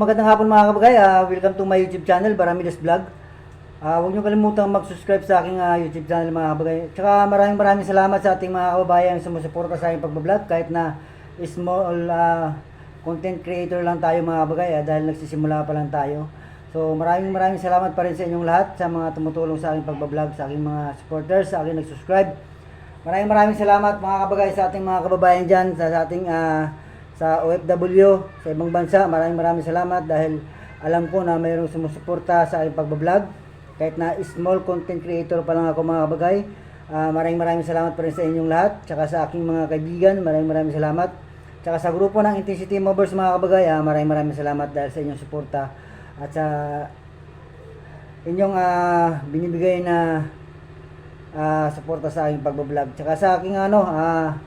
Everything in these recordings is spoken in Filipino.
magandang hapon mga kabagay. Ah, welcome to my YouTube channel, Baramidas Vlog. Ah, huwag niyo kalimutang mag-subscribe sa aking ah, YouTube channel mga kabagay. Tsaka maraming maraming salamat sa ating mga kababayan sa sumusuporta sa aking pagbablog kahit na small ah, content creator lang tayo mga kabagay ah, dahil nagsisimula pa lang tayo. So maraming maraming salamat pa rin sa inyong lahat sa mga tumutulong sa aking pagbablog, sa aking mga supporters, sa aking nag-subscribe. Maraming maraming salamat mga kabagay sa ating mga kababayan dyan, sa, sa ating ah, sa OFW, sa ibang bansa. Maraming maraming salamat dahil alam ko na mayroong sumusuporta sa aking pagbablog. Kahit na small content creator pa lang ako mga kabagay. Ah, maraming maraming salamat pa rin sa inyong lahat. Tsaka sa aking mga kaibigan, maraming maraming salamat. Tsaka sa grupo ng Intensity Movers mga kabagay, ah, maraming maraming salamat dahil sa inyong suporta. At sa inyong ah, binibigay na ah suporta sa aking pagbablog. Tsaka sa aking ano, ah,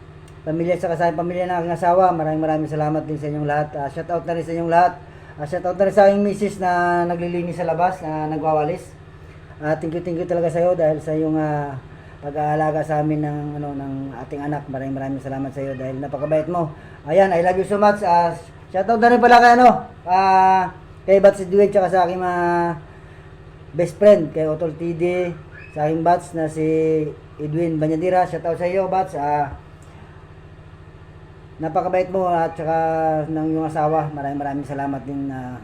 pamilya sa kasama pamilya ng aking asawa, maraming maraming salamat din sa inyong lahat. Ah, shout out na rin sa inyong lahat. Ah, shout out na rin sa aking misis na naglilinis sa labas, na nagwawalis. Ah, thank you, thank you talaga sa iyo dahil sa iyong ah, pag-aalaga sa amin ng ano ng ating anak. Maraming maraming salamat sa iyo dahil napakabait mo. Ayan, I love you so much. Ah, shout out na rin pala kay ano, ah, kay Bat si Dwayne tsaka sa aking mga best friend kay Otol TD, sa aking bats na si Edwin Banyadira. Shout out sa iyo, bats. Ah, napakabait mo at saka ng iyong asawa. Maraming maraming salamat din na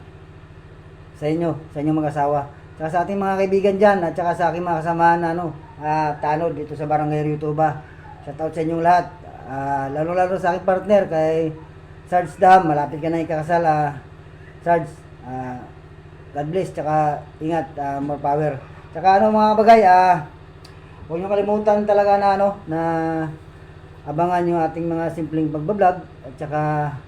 sa inyo, sa inyong mag-asawa. Saka sa ating mga kaibigan dyan at saka sa aking mga kasamahan ano, ah, tanod dito sa Barangay Ryutuba. Shout out sa inyong lahat. Ah, lalo-lalo sa aking partner kay Sarge Dam, malapit ka na ikakasal. Ah, Sarge, ah, God bless, tsaka ingat, ah, more power. Tsaka ano mga bagay, ah, huwag niyo kalimutan talaga na ano, na abangan yung ating mga simpleng pagbablog at saka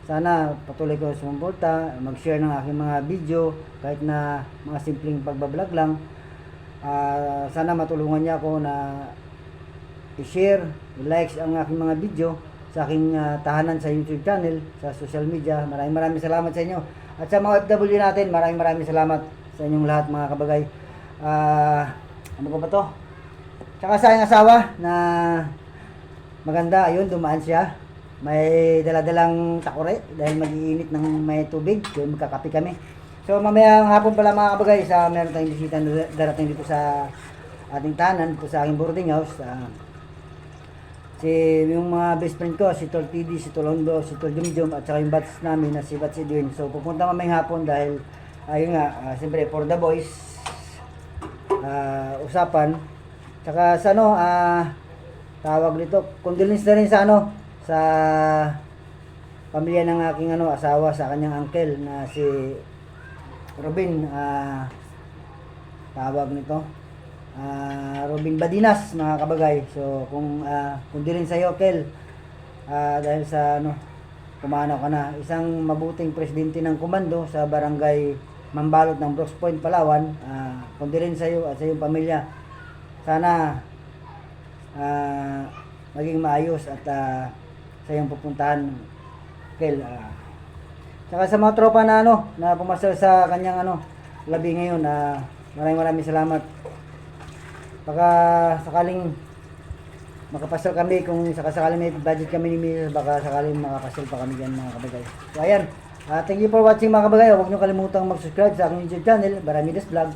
sana patuloy ko sumuporta, mag-share ng aking mga video kahit na mga simpleng pagbablog lang. Ah, sana matulungan niya ako na i-share, i-likes ang aking mga video sa aking ah, tahanan sa YouTube channel, sa social media. Maraming maraming salamat sa inyo. At sa mga FW natin, maraming maraming salamat sa inyong lahat mga kabagay. Ah, ano pa ba to? Tsaka sa aking asawa na maganda, ayun, dumaan siya. May daladalang takore dahil mag-iinit ng may tubig. Yun, magkakape kami. So mamaya hapon pala mga kabagay, sa meron tayong bisita na darating dito sa ating tanan, dito sa aking boarding house. Ah, si yung mga best friend ko, si Tol TD, si Tolondo, si Tol Jumjum, at saka yung bats namin na si Bats Edwin. So pupunta mamayang hapon dahil, ayun nga, ah, siyempre for the boys, ah, usapan. Tsaka sa ano, ah, tawag nito, condolence na rin sa ano, sa pamilya ng aking ano, asawa, sa kanyang uncle na si Robin, ah, tawag nito, ah, Robin Badinas, mga kabagay. So, kung, ah, di rin sa'yo, Kel, ah, dahil sa, ano, kumano ka na, isang mabuting presidente ng komando sa barangay Mambalot ng Brooks Point, Palawan, ah, kung di rin sa'yo at sa iyong pamilya, sana, ah, maging maayos at ah, sa iyong pupuntahan, Kel, ah, Saka sa mga tropa na ano, na pumasal sa kanyang ano, labi ngayon, na maraming maraming salamat. Baka sakaling makapasal kami, kung sakasakaling may budget kami ni Mrs. baka sakaling makapasal pa kami dyan mga kabagay. So ayan, Ah, thank you for watching mga kabagay. Huwag niyo kalimutang mag-subscribe sa aking YouTube channel, Baramidas Vlog.